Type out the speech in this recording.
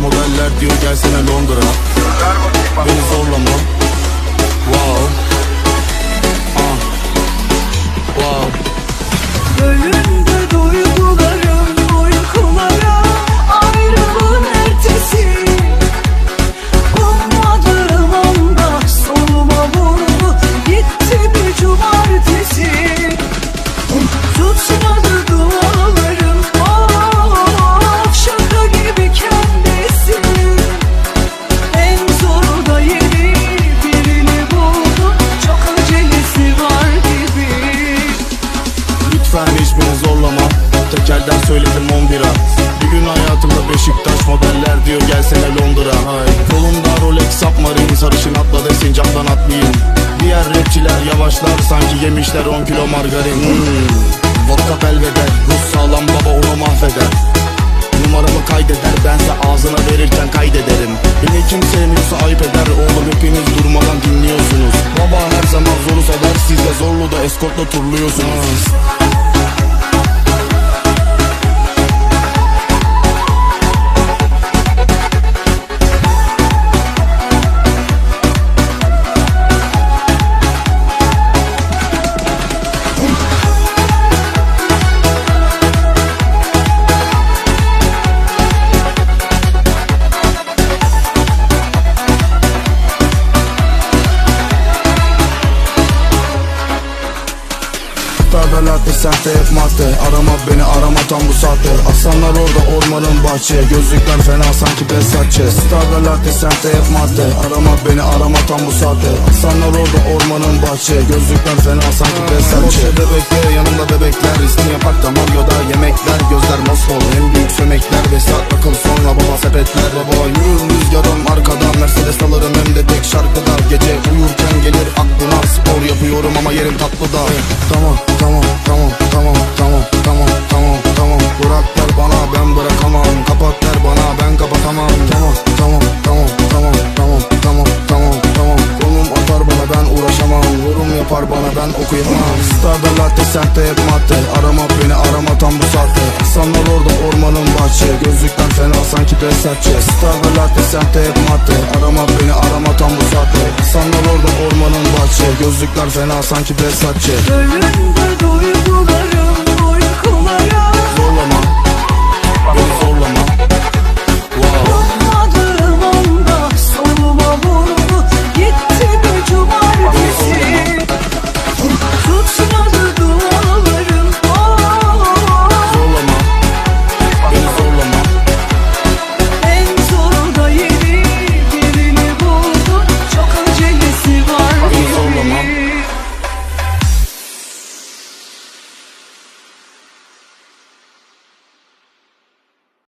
modeller diyor gelsene Londra. Beni Lütfen hiç beni zorlama. Tekerden söyledim 11'a Bir gün hayatımda Beşiktaş modeller diyor gelsene Londra. Kolumda Rolex Submarine sarışın atla desin camdan atlayayım. Diğer rapçiler yavaşlar sanki yemişler 10 kilo margarin. Hmm. Vodka belveder Rus sağlam baba onu mahveder. Numaramı kaydeder bense ağzına verirken kaydederim. Beni kim sevmiyorsa ayıp eder Oğlum hepiniz durmadan dinliyorsunuz. Baba her zaman zoru sever Siz de zorlu da eskortla turluyorsunuz Sahte hep madde. Arama beni arama tam bu saatte. Aslanlar orada ormanın bahçe. Gözlükler fena sanki Besatçe Starda latte sahte hep madde. Arama beni arama tam bu saatte. Aslanlar orada ormanın bahçe. Gözlükler fena sanki Besatçe bebekte yanımda bebekler İsmi yapak tamam yoda yemekler. Gözler mosmor en büyük sömekler. Vesat akıl sonra baba sepetler. Baba yürür rüzgarım arkadan. Mercedes alırım hem de tek şarkıda. Gece uyurken gelir aklına Sahte hep madde. Arama beni arama tam bu saatte. Sanlar orada ormanın bahçe. Gözlükler fena sanki Besatçe Starda latte sahte hep madde. Arama beni arama tam bu saatte. Sanlar orada ormanın bahçe. Gözlükler fena sanki Besatçe Bölündü duygularım